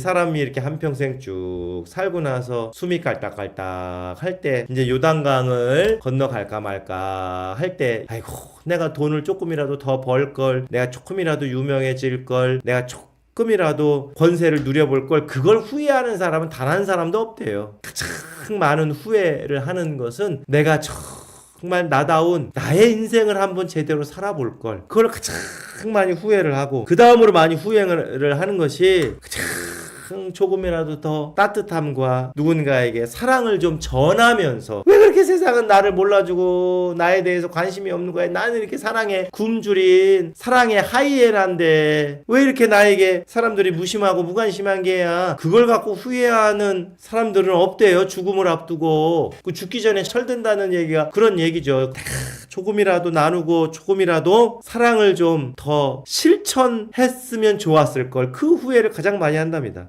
사람이 이렇게 한평생 쭉 살고 나서 숨이 깔딱깔딱 할 때 이제 요단강을 건너갈까 말까 할 때 아이고 내가 돈을 조금이라도 더 벌 걸 내가 조금이라도 유명해질 걸 내가 조금이라도 권세를 누려볼 걸 그걸 후회하는 사람은 단 한 사람도 없대요. 가장 많은 후회를 하는 것은 내가 정말 나다운 나의 인생을 한번 제대로 살아볼 걸 그걸 가장 많이 후회를 하고 그 다음으로 많이 후회를 하는 것이 가장 조금이라도 더 따뜻함과 누군가에게 사랑을 좀 전하면서 왜 그렇게 세상은 나를 몰라주고 나에 대해서 관심이 없는 거야? 나는 이렇게 사랑의 굶주린 사랑의 하이에나인데 왜 이렇게 나에게 사람들이 무심하고 무관심한 게야? 그걸 갖고 후회하는 사람들은 없대요 죽음을 앞두고. 그 죽기 전에 철든다는 얘기가 그런 얘기죠. 조금이라도 나누고 조금이라도 사랑을 좀 더 실천했으면 좋았을 걸. 그 후회를 가장 많이 한답니다.